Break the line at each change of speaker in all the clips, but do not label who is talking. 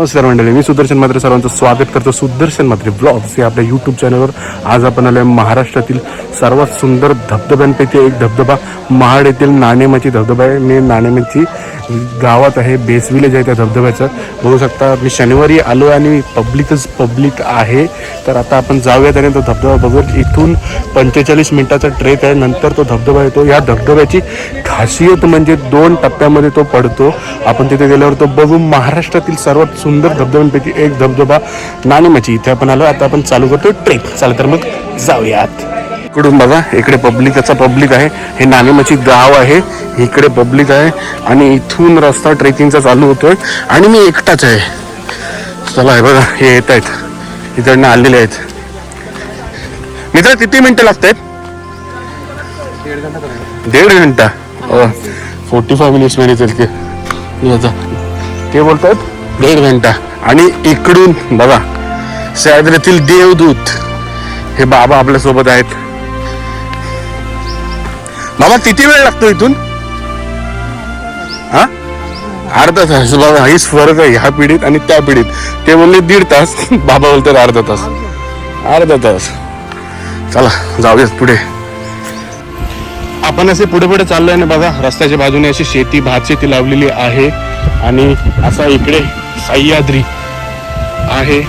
हो, नमस्कार मंडळी मी सुदर्शन मात्रे सर्वांचं स्वागत करतो. सुदर्शन मात्रे ब्लॉग्स या आपल्या यूट्यूब चॅनलवर आज आपण आलो महाराष्ट्रातील सर्वात सुंदर धबधब्यांपैकी एक धबधबा महाड येथील नाणेमाची धबधबा आहे. मी नाणेमाची गावात आहे बेस विलेज आहे त्या धबधब्याचं. बघू शकता मी शनिवारी आलो आहे आणि पब्लिकच पब्लिक आहे. तर आता आपण जाऊयात आणि तो धबधबा बघूयात इथून पंचेचाळीस मिनिटाचा ट्रेक आहे. नंतर तो धबधबा येतो. या धबधब्याची खासियत म्हणजे दोन टप्प्यामध्ये तो पडतो. आपण तिथे गेल्यावर तो बघू महाराष्ट्रातील सर्वात सुंदर धबधब्यांपैकी एक धबधबा नाणेमाची. इथे आपण आलो आता आपण चालू करतो ट्रेक चाल तर मग जाऊयात. इकडून बघा इकडे पब्लिकचा पब्लिक आहे. हे नाणेमाची गाव आहे. इकडे पब्लिक आहे. आणि इथून रस्ता ट्रेकिंगचा चालू होतोय. आणि मी एकटाच आहे. चला हे बघा हे येत आहेत. इकडनं आलेले आहेत. मित्र किती मिनटं लागत आहेत दीड घंटा. फोर्टी फाय मिनिट्स मेरे चल ते बोलतात दीड घंटा. आणि इकडून बघा सह्याद्रीतील देवदूत हे बाबा आपल्यासोबत आहेत. बाबा किती वेळ लागतो इथून? हा? अर्धा तास. बाबा हीच फरक आहे ह्या पिढीत आणि त्या पिढीत. ते बोलले दीड तास. बाबा बोलतात अर्धा तास. अर्धा तास. चला जाऊयात पुढे. आपण असे पुढे पुढे चाललोय ना बघा रस्त्याच्या बाजूने अशी शेती भात शेती लावलेली आहे आणि असा इकडे सह्याद्री आहे.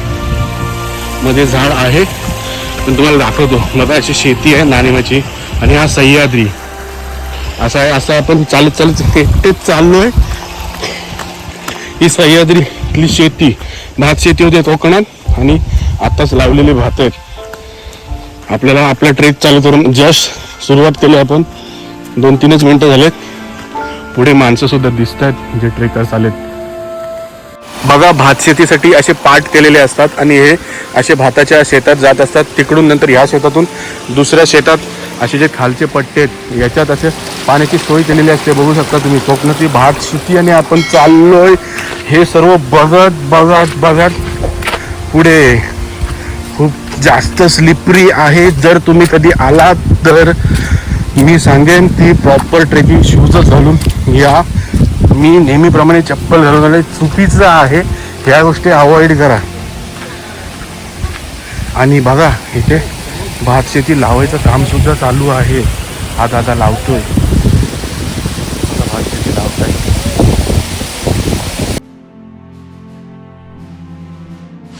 मध्ये झाड आहे. पण तुम्हाला दाखवतो बघा अशी शेती आहे नाणेमाची आणि हा सह्याद्री. असा आहे असं आपण चालत चालत एकटेच चाललोय. ही सह्याद्रीतली शेती भात शेती होते कोकणात आणि आत्ताच लावलेली भात आहेत. आपल्याला आपला ट्रेक चालू करून जस्ट सुरुवात केली आपण. दोन तीनच मिनिटं झालेत. पुढे माणसं सुद्धा दिसत आहेत जे ट्रेकर्स आलेत. बघा भात शेतीसाठी असे पाट केलेले असतात आणि हे असे भाताच्या शेतात जात असतात. तिकडून नंतर ह्या शेतातून दुसऱ्या शेतात असे जे खालचे पट्टे आहेत याच्यात असे पाण्याची सोय केलेली असते. बघू शकता तुम्ही कोकणातली भात शेती आणि आपण चाललोय. हे सर्व बघत बघत बघत पुढे खूप जास्त स्लिपरी आहे. जर तुम्ही कधी आलात तर मी सांगेन ती प्रॉपर ट्रेकिंग शूजच घालून या. मी नेहमीप्रमाणे चप्पल घालून आले चुकीचं आहे ह्या गोष्टी अवॉइड करा. आणि बघा इथे भात शेती लावायचं काम सुद्धा चालू आहे. हा दादा लावतोय. भात शेती लावताय.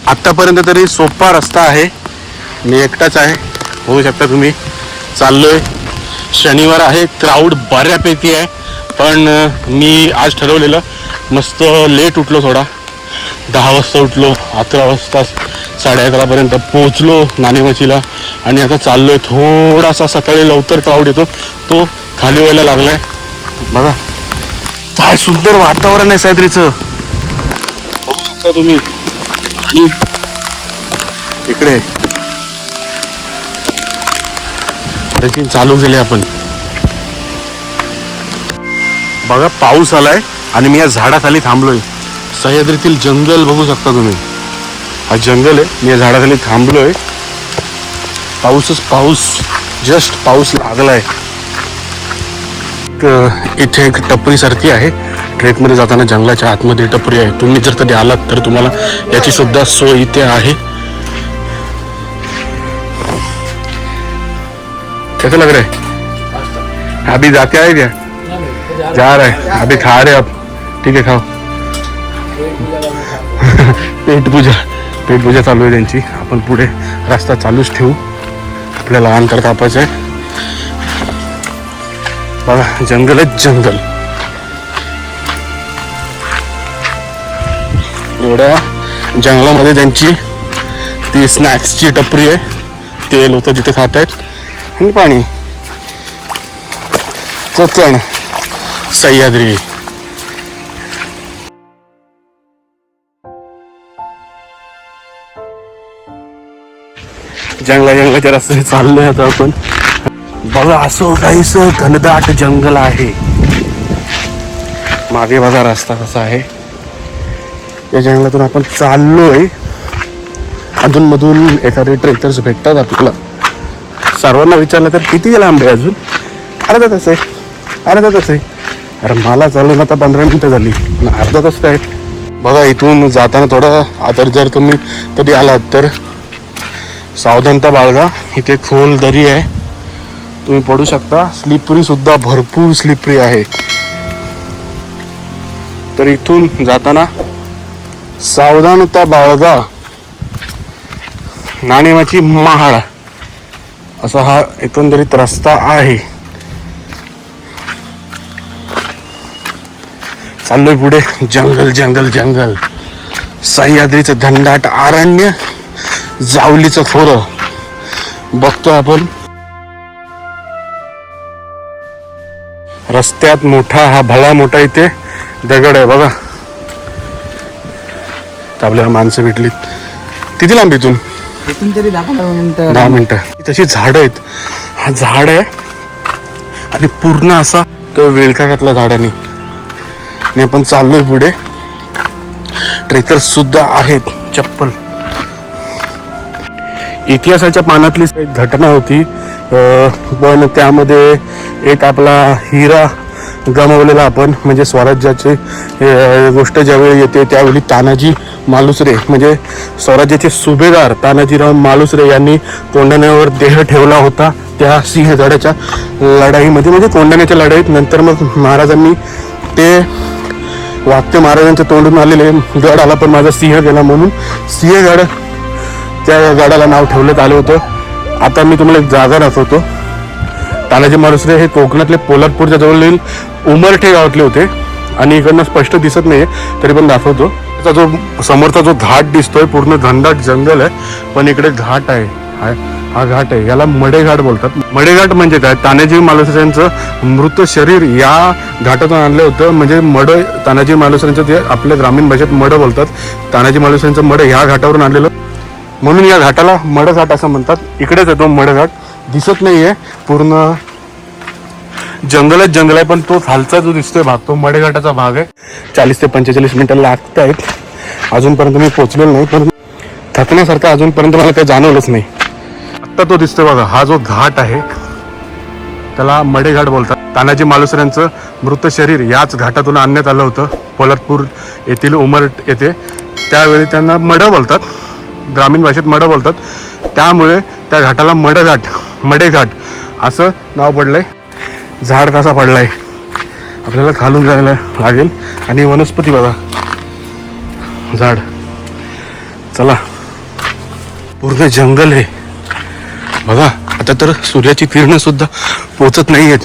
आत्तापर्यंत तरी सोपा रस्ता आहे. मी एकटाच आहे. होऊ शकता तुम्ही. चाललोय. शनिवार आहे क्राऊड बऱ्यापैकी आहे. पण मी आज ठरवलेलं मस्त लेट उठलो थोडा. दहा वाजता उठलो अकरा वाजता साडे अकरापर्यंत पोचलो नाणेमाचीला आणि आता चाललो आहे थोडासा सकाळी लवकर क्राऊड येतो. तो खाली व्हायला लागलाय. बघा. काय सुंदर वातावरण आहे सह्याद्रीचं तुम्ही. इकडे. ट्रेकिंग चालू केली आपण. बघा पाऊस आलाय आणि मी या झाडाखाली थांबलोय. सह्याद्रीतील जंगल बघू शकता तुम्ही. हा जंगल आहे मी या झाडाखाली थांबलोय. पाऊसच पाऊस जस्ट पाऊस लागलाय. इथे एक टपरीसारखी आहे. ट्रेकमध्ये जाताना जंगलाच्या आतमध्ये टपरी आहे. तुम्ही जर कधी आलात तर तुम्हाला याची सुद्धा सोय इथे आहे. कैसा लग रहा? है अभी जाके आए क्या? जा रहे हैं। अभी खा रहे अब। ठीक आहे खाओ। पेट पूजा। पेट पूजा चालू आहे त्यांची. आपण पुढे रस्ता चालूच ठेवू. आपल्याला लहान कापायचं आहे. बघा जंगलच जंगल. एवढ्या जंगलामध्ये त्यांची ती स्नॅक्सची टपरी आहे. ते लोक तिथे खात आहेत. आणि पाणी. कोकण सह्याद्री. जंगला जंगलाच्या रस्त्याने चाललोय आता आपण. बघा असं काहीस घनदाट जंगल आहे. मागे बघा रस्ता कसा आहे. या जंगलातून आपण चाललोय. अधून मधून एखादे ट्रेकर्स भेटतात आपल्याला. सर्वांना विचारलं तर किती गेला आंबे अजून? अर्धा तास आहे. अर्धा तास आहे. अरे मला चालून आता पंधरा मिनिटं झाली. आणि अर्धा तास काय बघा इथून जाताना थोडं आदर जर तुम्ही कधी आलात तर. सावधानता बाळगा. इथे खोल दरी आहे. तुम्ही पडू शकता. स्लिपरी सुद्धा भरपूर स्लिपरी आहे. तर इथून जाताना सावधानता बाळगा. नाणेमाची महाळ असा हा एकंदरीत रस्ता आहे. चाललोय पुढे. जंगल जंगल जंगल. सह्याद्रीचं धंडाट अरण्य जावलीचं खोरं. बघतोय आपण. रस्त्यात मोठा हा भला मोठा इथे दगड आहे बघा. आपल्याला माणसं भेटलीत. किती लांब इथून?
तरी दहा मिनिटं.
तशी झाड आहेत. हा झाड आहे. आणि पूर्ण असा तो वेळका घातला झाडाने आणि. आपण चाललोय पुढे. ट्रेकर्स सुद्धा आहेत. चप्पल. इतिहासाच्या पानातली एक घटना होती. पण त्यामध्ये एक आपला हिरा गमावलेला आपण म्हणजे स्वराज्याची गोष्ट ज्यावेळी येते त्यावेळी तानाजी मालुसरे म्हणजे स्वराज्याचे सुभेदार तानाजीराव मालुसरे यांनी कोंढाण्यावर देह ठेवला होता त्या सिंहगडाच्या लढाईमध्ये. म्हणजे कोंढाण्याच्या लढाईत नंतर मग महाराजांनी ते वाक्य महाराजांच्या तोंडून आलेले गड आला पण माझा सिंह गेला म्हणून सिंहगड त्या गडाला नाव ठेवण्यात आलं होतं. आता मी तुम्हाला एक जागा दाखवतो. तानाजी मालुसरे हे कोकणातले पोलादपूरच्या जवळील उमरठे गावातले होते. आणि इकडनं स्पष्ट दिसत नाहीये तरी पण दाखवतो. त्याचा जो समोरचा जो घाट दिसतोय पूर्ण घनदाट जंगल आहे पण इकडे घाट आहे. हा- हा घाट आहे. याला मडेघाट बोलतात. मडेघाट म्हणजे काय? तानाजी मालुसऱ्यांचं मृत शरीर या घाटातून आणलं होतं. म्हणजे मड तानाजी मालुसऱ्यांचं ते आपल्या ग्रामीण भाषेत मड बोलतात तानाजी मालुसऱ्यांचं मड ह्या घाटावरून आणलेलं. म्हणून या घाटाला मडघाट असं म्हणतात. इकडेच येतो मडघाट दिसत नाहीये. पूर्ण जंगलच जंगल आहे पण तो खालचा जो दिसतोय भाग तो मडेघाटाचा भाग आहे. चाळीस ते पंचेचाळीस मिनिटं लागत आहेत अजूनपर्यंत मी पोचलेलो नाही पण थकण्यासारखं अजूनपर्यंत मला काही जाणवलंच नाही. आत्ता तो दिसतोय बघा हा जो घाट आहे त्याला मडेघाट बोलतात. तानाजी मालुसऱ्यांचं मृत शरीर याच घाटातून आणण्यात आलं होतं. पोलादपूर येथील उमर येथे. त्यावेळी त्यांना मड बोलतात ग्रामीण भाषेत मड बोलतात. त्यामुळे त्या घाटाला मडघाट मडेघाट असं नाव पडलंय. झाड कसा पडलाय? आपल्याला खालून जायला लागेल. आणि वनस्पती बघा. झाड. चला. पूर्ण जंगल आहे. बघा आता तर सूर्याची किरणं सुद्धा पोचत नाही आहेत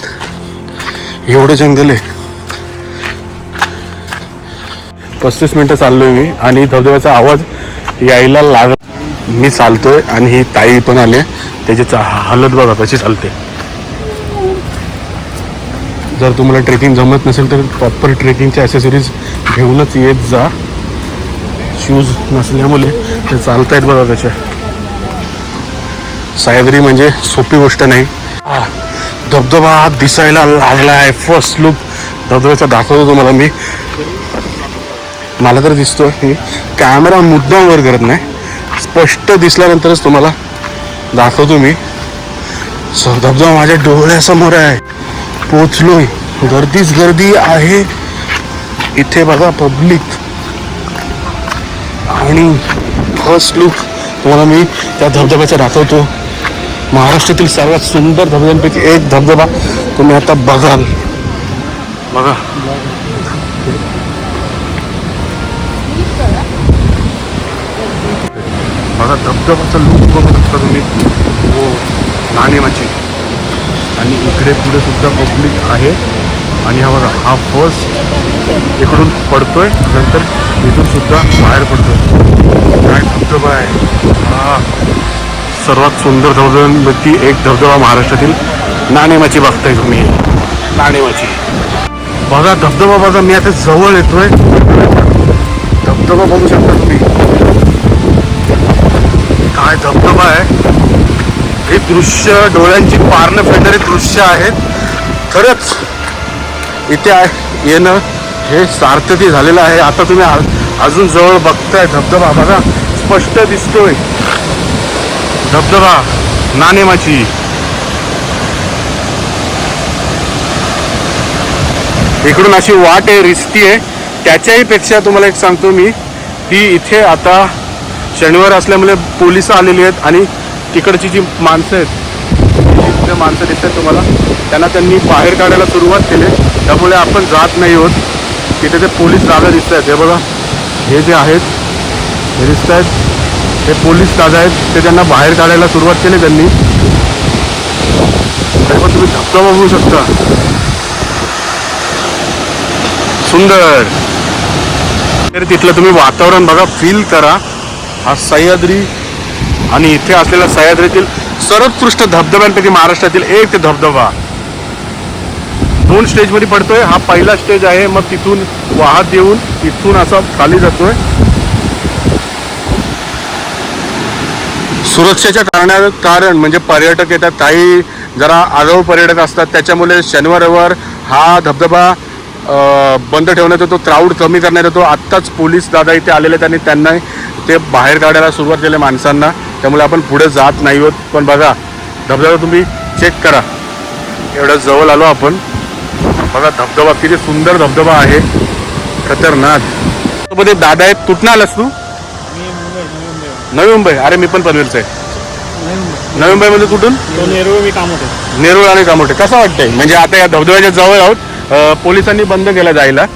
एवढं जंगल आहे. पस्तीस मिनटं चाललोय मी आणि धबधब्याचा आवाज यायला लाग मी चालतोय आणि ही ताई पण आले त्याची चा- हालत बघा कशी चालते. जर तुम्हाला ट्रेकिंग जमत नसेल तर प्रॉपर ट्रेकिंगच्या ॲसेसरीज घेऊनच येत जा. शूज नसल्यामुळे ते चालत आहेत बघा त्याच्या सायबरी म्हणजे सोपी गोष्ट नाही. धबधबा दिसायला लागला आहे फर्स्ट लुक धबधब्याचा दाखवतो तुम्हाला मी. मला तर दिसतो की कॅमेरा मुद्दाम वर करत नाही. स्पष्ट दिसल्यानंतरच तुम्हाला दाखवतो मी. धबधबा माझ्या डोळ्यासमोर आहे. पोचलोय गर्दीच गर्दी आहे. इथे बघा पब्लिक आणि फर्स्ट लुक तुम्हाला मी त्या धबधब्याचा दाखवतो. महाराष्ट्रातील सर्वात सुंदर धबधब्यांपैकी एक धबधबा तुम्ही आता बघाल. बघा. बघा धबधबाचा लुक बघू शकता तुम्ही. हो नाणेमाची. आणि इकडे पुढे सुद्धा पब्लिक आहे. आणि हा बघा हा फर्स्ट इकडून पडतोय नंतर इथून सुद्धा बाहेर पडतोय. काय धबधबा आहे. हा. सर्वात सुंदर धबधब्यांपैकी म्हणजे एक धबधबा महाराष्ट्रातील नाणेमाची बघताय तुम्ही. नाणेमाची. बघा धबधबा बघा मी आता जवळ येतोय. धबधबा बघू शकता तुम्ही. काय धबधबा आहे? हे दृश्य डोळ्यांची पारणं फेडणारे दृश्य आहेत. खरंच इथे आहे येणं हे सार्थकी झालेलं आहे. आता तुम्ही अजून जवळ बघताय धबधबा. बघा स्पष्ट दिसतोय. धबधबा नाणेमाची इकडून अशी वाट आहे रिस्की आहे. त्याच्याही पेक्षा तुम्हाला एक सांगतो मी की इथे आता शनिवार असल्यामुळे पोलीस आलेली आहेत आणि तिकडची जी माणसं आहेत जे माणसं दिसतात तुम्हाला त्यांना त्यांनी बाहेर काढायला सुरुवात केली. त्यामुळे आपण जात नाही होत. तिथे ते पोलीस दादा दिसत आहेत. हे बघा हे जे आहेत हे दिसत आहेत हे पोलीस दादा आहेत. ते त्यांना बाहेर काढायला सुरुवात केली त्यांनी. तरी पण तुम्ही धबधबा बघू शकता. सुंदर. तिथलं तुम्ही वातावरण बघा फील करा. हा सह्याद्री आणि इथे असलेल्या सह्याद्रीतील सर्वोत्कृष्ट धबधब्यांपैकी महाराष्ट्रातील एक ते धबधबा. दोन स्टेजमध्ये पडतोय. हा पहिला स्टेज आहे. मग तिथून वाहत येऊन तिथून असा खाली जातोय. सुरक्षेच्या कारणा कारण म्हणजे पर्यटक येतात. काही जरा आगाऊ पर्यटक असतात. त्याच्यामुळे शनिवार रविवार हा धबधबा बंद ठेवण्यात येतो. क्राऊड कमी करण्यात येतो. आत्ताच पोलीस दादा इथे आलेले आहेत आणि त्यांना ते बाहेर काढायला सुरुवात केली माणसांना. त्यामुळे आपण पुढे जात नाही आहोत पण बघा धबधबा तुम्ही चेक करा. एवढं जवळ आलो आपण. बघा धबधबा किती सुंदर धबधबा आहे. खतरनाक. मध्ये दादा आहेत कुठनं आलास तू? नवी मुंबई. अरे मी पण पनवेलचा आहे. नवी मुंबईमध्ये कुठून?
काम
नेरुळ आणि कामोठे. कसं वाटतंय? म्हणजे आता या धबधब्याच्या जवळ आहोत. पोलिसांनी बंद केला जायला.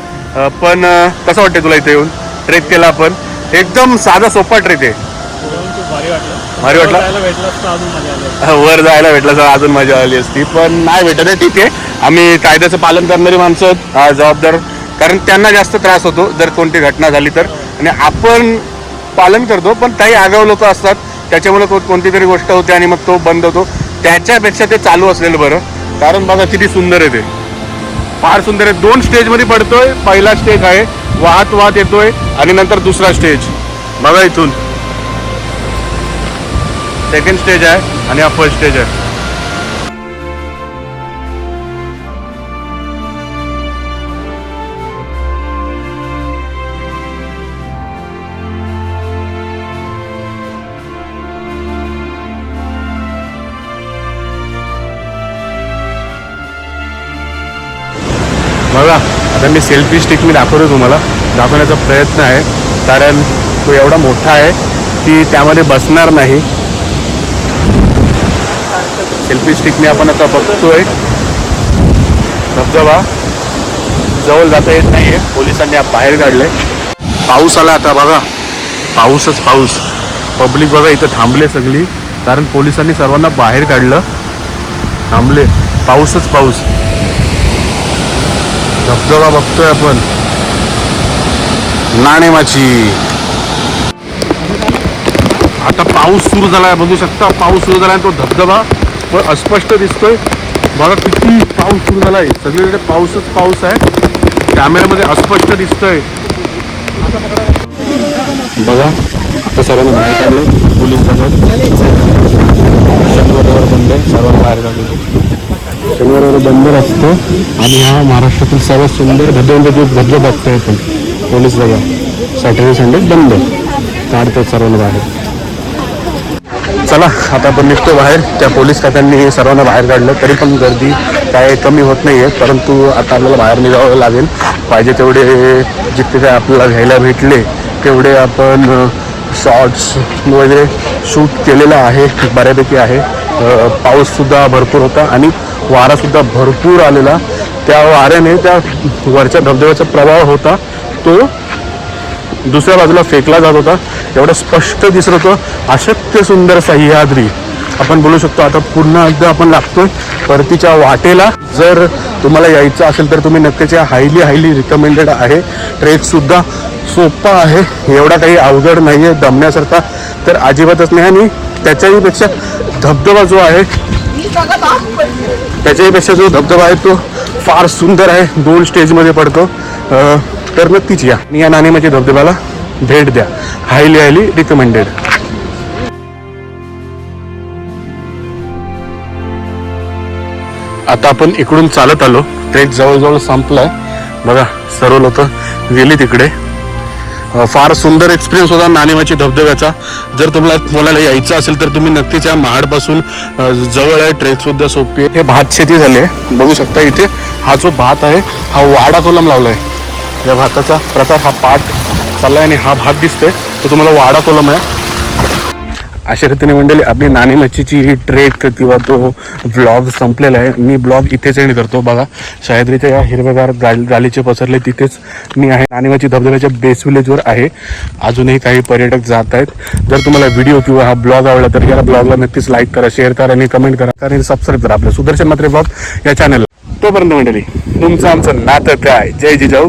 पण कसं वाटतंय तुला इथे येऊन? ट्रेक केला आपण. एकदम साधा सोपा ट्रेक आहे.
हो, भारी वाटलं.
भारी वाटलं?
जायला भेटलं असतं अजून मजा आली असती.
वर जायला भेटलं तर अजून मजा आली असती. पण नाही भेटत आहे ठीक आहे. आम्ही कायद्याचं पालन करणारी माणसं आहोत, जबाबदार. कारण त्यांना जास्त त्रास होतो जर कोणती घटना झाली तर. आणि आपण पालन करतो पण काही आगाऊ लोक असतात. त्याच्यामुळे को- कोणती तरी गोष्ट होते आणि मग तो बंद होतो. त्याच्यापेक्षा ते चालू असलेलं बरं. कारण बघा किती सुंदर आहे ते. फार सुंदर आहे. दोन स्टेजमध्ये पडतोय. पहिला स्टेज आहे. वाहत वाहत येतोय. आणि नंतर दुसरा स्टेज. बघा इथून. सेकंड स्टेज आहे आणि हा फर्स्ट स्टेज आहे. बघा आता मी सेल्फी स्टिक मी दाखवतो तुम्हाला. दाखवण्याचा प्रयत्न आहे. कारण तो एवढा मोठा आहे की त्यामध्ये बसणार नाही. सेल्फी स्टिकने आपण आता बघतोय. धबधबा. जवळ जाता येत नाहीये. पोलिसांनी बाहेर काढले पाऊस आला आता बघा. पाऊसच पाऊस. पब्लिक बघा इथं थांबले सगळी. कारण पोलिसांनी सर्वांना बाहेर काढलं. थांबले. पाऊसच पाऊस. धबधबा बघतोय आपण. नाणेमाची. आता पाऊस सुरू झालाय बघू शकता. पाऊस सुरू झालाय तो धबधबा पण अस्पष्ट दिसतोय. बघा किती पाऊस सुरू झालाय. सगळीकडे पाऊसच पाऊस आहे. कॅमेऱ्यामध्ये अस्पष्ट दिसतोय. बघा आता सर्वांना बाहेर काढलं पोलीस शनिवार बंद आहे सर्वांना बाहेर काढलं शनिवार बंद असतो आणि हा महाराष्ट्रातील सर्वात सुंदर धबधबा बघतोय आपण पोलीस बघा. सॅटर्डे संडे बंद काढतात सर्वांना बाहेर. चला आता आपण निघतो बाहेर. त्या पोलीस खात्यांनी सर्वांना बाहेर काढलं. तरी पण गर्दी काय कमी होत नाही आहे परंतु आता आपल्याला बाहेर निघावं लागेल. पाहिजे तेवढे जितके काय आपल्याला घ्यायला भेटले तेवढे आपण शॉर्ट्स वगैरे शूट केलेलं आहे बऱ्यापैकी आहे. पाऊससुद्धा भरपूर होता आणि वारासुद्धा भरपूर आलेला. त्या वाऱ्याने त्या वरच्या धबधब्याचा प्रभाव होता. तो दुसऱ्या बाजूला फेकला जात होता. एवढं स्पष्ट दिसत होतं. अशक्य सुंदर सह्याद्री. आपण बोलू शकतो आता पुन्हा एकदा आपण लागतोय परतीच्या वाटेला. जर तुम्हाला यायचं असेल तर तुम्ही नक्कीच या हायली हायली रिकमेंडेड आहे. ट्रेकसुद्धा सोपा आहे. एवढा काही अवघड नाही आहे दमण्यासारखा. तर अजिबातच नाही आणि त्याच्याहीपेक्षा धबधबा जो आहे त्याच्याहीपेक्षा जो धबधबा आहे तो फार सुंदर आहे. दोन स्टेजमध्ये पडतो. तर नक्कीच या. आणि या नाणेमाची धबधब्याला भेट द्या. हायली हायली रिकमेंडेड आता आपण इकडून चालत आलो. ट्रेक जवळजवळ संपलाय. बघा सर्व लोक गेली तिकडे. फार सुंदर एक्सपिरियन्स होता नाणेमाची धबधब्याचा. जर तुम्हाला बोलायला यायचं असेल तर तुम्ही नक्कीच या महाडपासून जवळ आहे. ट्रेक सुद्धा सोपी आहे. हे भात शेती झाली आहे. बघू शकता इथे. हा जो भात आहे हा वाडा कोलम लावलाय. या भाताचा प्रकार हा पाठ चाललाय आणि हा भात दिसतोय. तो तुम्हाला वाडा कोलम आहे. अशा रीतीने मंडळी आपली नाणी मच्छीची ही ट्रेक किंवा तो ब्लॉग संपलेला आहे. मी ब्लॉग इथेच एंड करतो. बघा सह्याद्रीच्या या हिरव्यागार गाल गालीचे पसरले तिथेच मी आहे. नाणी मच्छी धबधब्याच्या बेस विलेजवर आहे. अजूनही काही पर्यटक जात आहेत. जर तुम्हाला व्हिडिओ किंवा हा ब्लॉग आवडला तर याला ब्लॉगला नक्कीच लाईक करा शेअर करा आणि कमेंट करा. आणि सबस्क्राईब करा आपल्या सुदर्शन मात्रे ब्लॉग या चॅनलला तोपर्यंत मंडळी तुमचं आमचं नातं काय? जय जिजाऊ.